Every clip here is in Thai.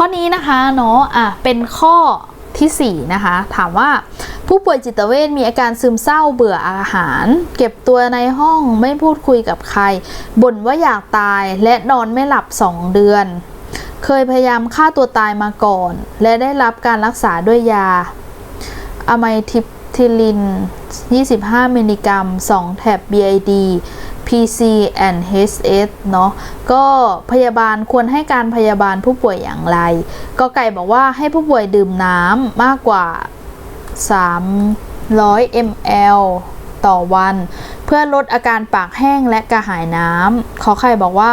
ข้อนี้นะคะเนาะอะเป็นข้อที่สี่นะคะถามว่าผู้ป่วยจิตเวชมีอาการซึมเศร้าเบื่ออาหาร เก็บตัวในห้องไม่พูดคุยกับใครบ่นว่าอยากตายและนอนไม่หลับสองเดือน เคยพยายามฆ่าตัวตายมาก่อน และได้รับการรักษาด้วยยาอะไมทิปทิลิน 25 มิลลิกรัม 2แท็บ BID PC and HS เนาะก็พยาบาลควรให้การพยาบาลผู้ป่วยอย่างไร ก็ไก่บอกว่าให้ผู้ป่วยดื่มน้ำมากกว่า 300 ml ต่อวัน เพื่อลดอาการปากแห้งและกระหายน้ำขอไข่บอกว่า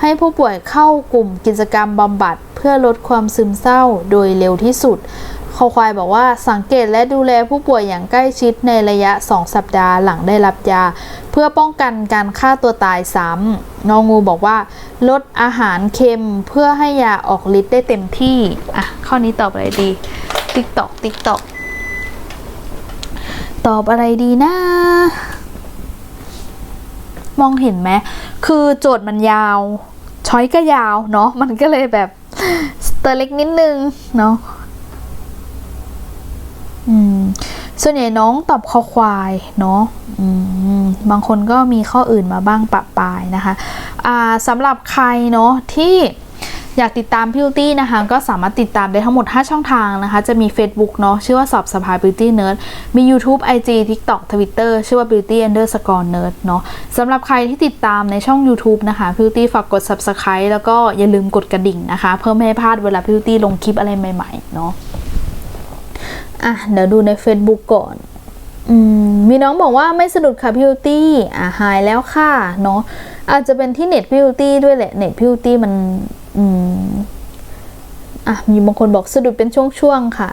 ให้ผู้ป่วยเข้ากลุ่มกิจกรรมบำบัด เพื่อลดความซึมเศร้าโดยเร็วที่สุด คอควายบอกว่าสังเกตและดูแลผู้ป่วยอย่างใกล้ชิดในระยะ 2 สัปดาห์หลังได้รับยา เพื่อป้องกันการฆ่าตัวตายซ้ำงองูบอกว่า ลดอาหารเค็มเพื่อให้ยาออกฤทธิ์ได้เต็มที่อะข้อนี้ตอบอะไรดี ติ๊กตอกติ๊กตอกตอบอะไรดีนะ มองเห็นไหมคือโจทย์มันยาวช้อยก็ยาวเนาะมันก็เลยแบบตัวเล็กนิดนึงเนาะ อืม ส่วนใหญ่น้องตอบคอควายเนาะบางคนก็มีข้ออื่นมาบ้างปะปายนะคะสำหรับใครเนาะที่อยากติดตามพิวตี้นะคะก็สามารถติดตามได้ทั้งหมด 5 ช่องทางนะคะ จะมี Facebook เนาะชื่อว่าสอบสภา Beauty Nerd มี YouTube IG TikTok Twitter ชื่อว่า Beauty Underscore Nerd เนาะสำหรับใครที่ติดตามในช่อง YouTube นะคะ Beauty ฝากกด Subscribe แล้วก็อย่าลืมกดกระดิ่งนะคะ เพื่อไม่ให้พลาดเวลา Beauty ลงคลิปอะไรใหม่ ๆ เนาะ อะเดี๋ยวดูใน Facebook ก่อนอืมมีน้องบอกว่าไม่สะดุดค่ะพิวตี้อะหายแล้วค่ะเนาะอาจจะเป็นที่เน็ตพิวตี้ด้วยแหละเน็ตพิวตี้มันอืมอะมีบางคนบอกสะดุดเป็นช่วงๆค่ะ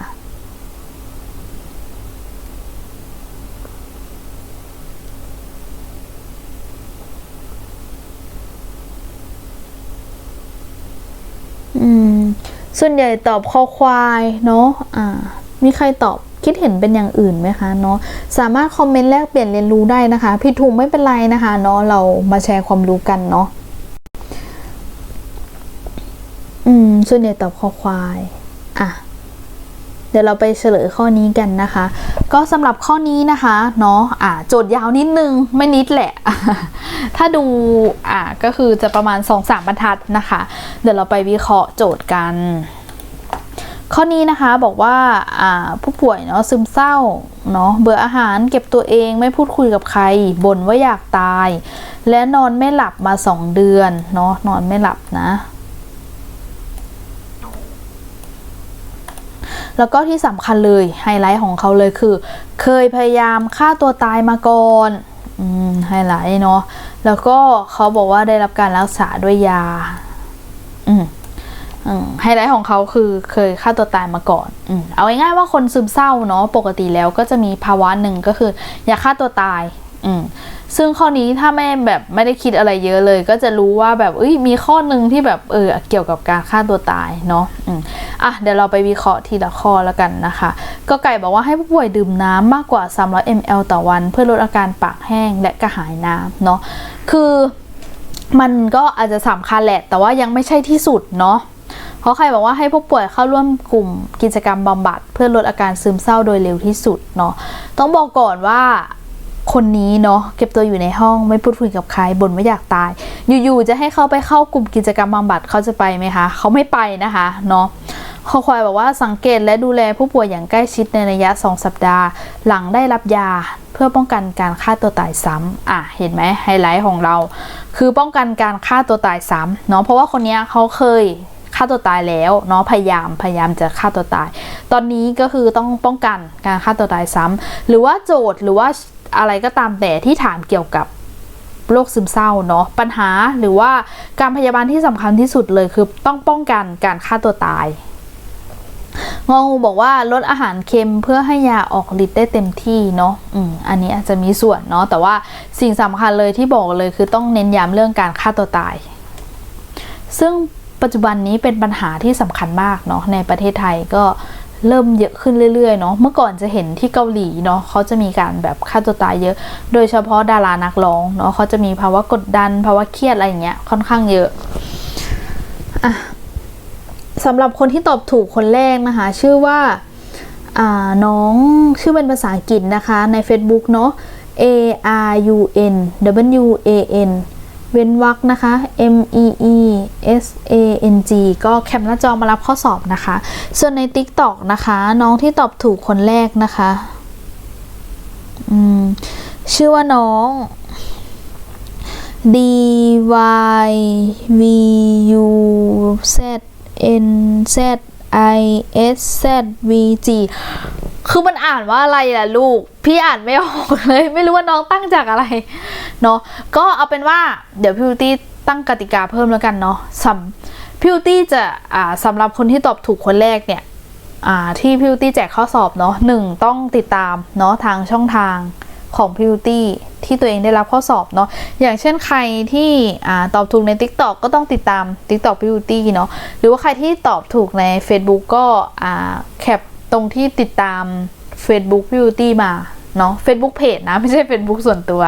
ส่วนใหญ่ตอบคอควายเนาะอ่า มีใครตอบคิดเห็นเป็นอย่างอื่นไหมคะเนาะสามารถคอมเมนต์แลกเปลี่ยนเรียนรู้ได้นะคะผิดถูกไม่เป็นไรนะคะเนาะเรามาแชร์ความรู้กันเนาะอืมส่วนใหญ่ตอบคอควายอะเดี๋ยวเราไปเฉลยข้อนี้กันนะคะ ก็สำหรับข้อนี้นะคะเนาะอ่าโจทย์ยาวนิดนึงไม่นิดแหละ ถ้าดูอ่าก็คือจะประมาณ 2-3บรรทัดนะคะ เดี๋ยวเราไปวิเคราะห์โจทย์กัน ข้อนี้นะคะบอกว่าผู้ป่วยเนาะซึมเศร้าเนาะเบื่ออาหารเก็บตัวเองไม่พูดคุยกับใครบ่นว่าอยากตาย และนอนไม่หลับมาสองเดือนเนาะนอนไม่หลับนะแล้วก็ที่สำคัญเลยไฮไลท์ของเขาเลยคือ เคยพยายามฆ่าตัวตายมาก่อนไฮไลท์เนาะแล้วก็เขาบอกว่าได้รับการรักษาด้วยยา อืม ไฮไลท์ของเขาคือเคยฆ่าตัวตายมาก่อนอเอาง่ายๆว่าคนซึมเศร้าเนาะปกติแล้วก็จะมีภาวะหนึ่งก็คือ อยากฆ่าตัวตาย อืซึ่งข้อนี้ถ้าแม่แบบไม่ได้คิดอะไรเยอะเลย ก็จะรู้ว่าแบบเอ้ยมีข้อหนึ่งที่แบบเออเกี่ยวกับการฆ่าตัวตายเนาะอืมอะเดี๋ยวเราไปวิเคราะห์ทีละข้อแล้วกันนะคะ ก็ไก่บอกว่าให้ผู้ป่วยดื่มน้ำมากกว่า 300 ml ต่อวัน เพื่อลดอาการปากแห้งและกระหายน้ำเนาะคือมันก็อาจจะสำคัญแหละ แต่ว่ายังไม่ใช่ที่สุดเนาะ เพราะใครบอกว่าให้ผู้ป่วยเข้าร่วมกลุ่มกิจกรรมบำบัด เพื่อลดอาการซึมเศร้าโดยเร็วที่สุดเนาะต้องบอกก่อนว่าคนนี้เนาะเก็บตัวอยู่ในห้องไม่พูดคุยกับใครบ่นว่อยากตาย อยู่ๆจะให้เขาไปเข้ากลุ่มกิจกรรมบำบัดเขาจะไปไหมคะเขาไม่ไปนะคะเนาะคอควายบอกว่าสังเกตและดูแลผู้ป่วยอย่างใกล้ชิดในระยะ 2 สัปดาห์ หลังได้รับยาเพื่อป้องกันการฆ่าตัวตายซ้ำอะเห็นไหมไฮไลท์ของเรา คือป้องกันการฆ่าตัวตายซ้ำเนาะเพราะว่าคนนี้เขาเคยาตัวตายแล้วเนาะพยายามพยายามจะฆ่าตัวตาย ตอนนี้ก็คือต้องป้องกันการฆ่าตัวตายซ้ำหรือว่าโจทย์หรือว่าอะไรก็ตามแต่ที่ถามเกี่ยวกับโรคซึมเศร้าเนาะปัญหาหรือว่าการพยาบาลที่สำคัญที่สุดเลยคือต้องป้องกันการฆ่าตัวตายงองูบอกว่าลดอาหารเค็มเพื่อให้ยาออกฤทธิ์ได้เต็มที่เนาะอืมอันนี้อาจจะมีส่วนเนาะแต่ว่าสิ่งสำคัญเลยที่บอกเลยคือต้องเน้นย้ำเรื่องการฆ่าตัวตาย ซึ่ง ปัจจุบันนี้เป็นปัญหาที่สำคัญมากเนาะในประเทศไทยก็เริ่มเยอะขึ้นเรื่อยๆเนาะเมื่อก่อนจะเห็นที่เกาหลีเนาะเขาจะมีการแบบฆ่าตัวตายเยอะ โดยเฉพาะดารานักร้องเนาะเขาจะมีภาวะกดดันภาวะเครียดอะไรอย่างเงี้ยค่อนข้างเยอะอะสำหรับคนที่ตอบถูกคนแรกนะคะ ชื่อว่าอ่าน้องชื่อเป็นภาษาอังกฤษนะคะใน Facebook เนาะ A R U N W A N เว้นวรรคนะคะ M E E S A N G ก็แคปหน้าจอมารับข้อสอบนะคะ ส่วนใน TikTok นะคะ น้องที่ตอบถูกคนแรกนะคะชื่อว่าน้อง D Y V U Z N Z I S Z V G คือมันอ่านว่าอะไรล่ะลูก พี่อ่านไม่ออกเลย ไม่รู้ว่าน้องตั้งจากอะไร เนาะก็เอาเป็นว่าเดี๋ยวพี่วตี้ตั้งกติกาเพิ่มแล้วกันเนาะสำพี่วตี้จะอ่าสำหรับคนที่ตอบถูกคนแรกเนี่ยอ่าที่พิวตี้แจกข้อสอบเนาะหนึ่งต้องติดตามเนาะทางช่องทางของพิวตี้ที่ตัวเองได้รับข้อสอบเนาะอย่างเช่นใครที่อ่าตอบถูกใน TikTok ก็ต้องติดตาม TikTok พิวตี้เนาะหรือว่าใครที่ตอบถูกใน Facebook ก็อ่าแคปตรงที่ติดตาม Facebook พิวตี้มาเนาะ Facebook Page นะ ไม่ใช่ Facebook ส่วนตัว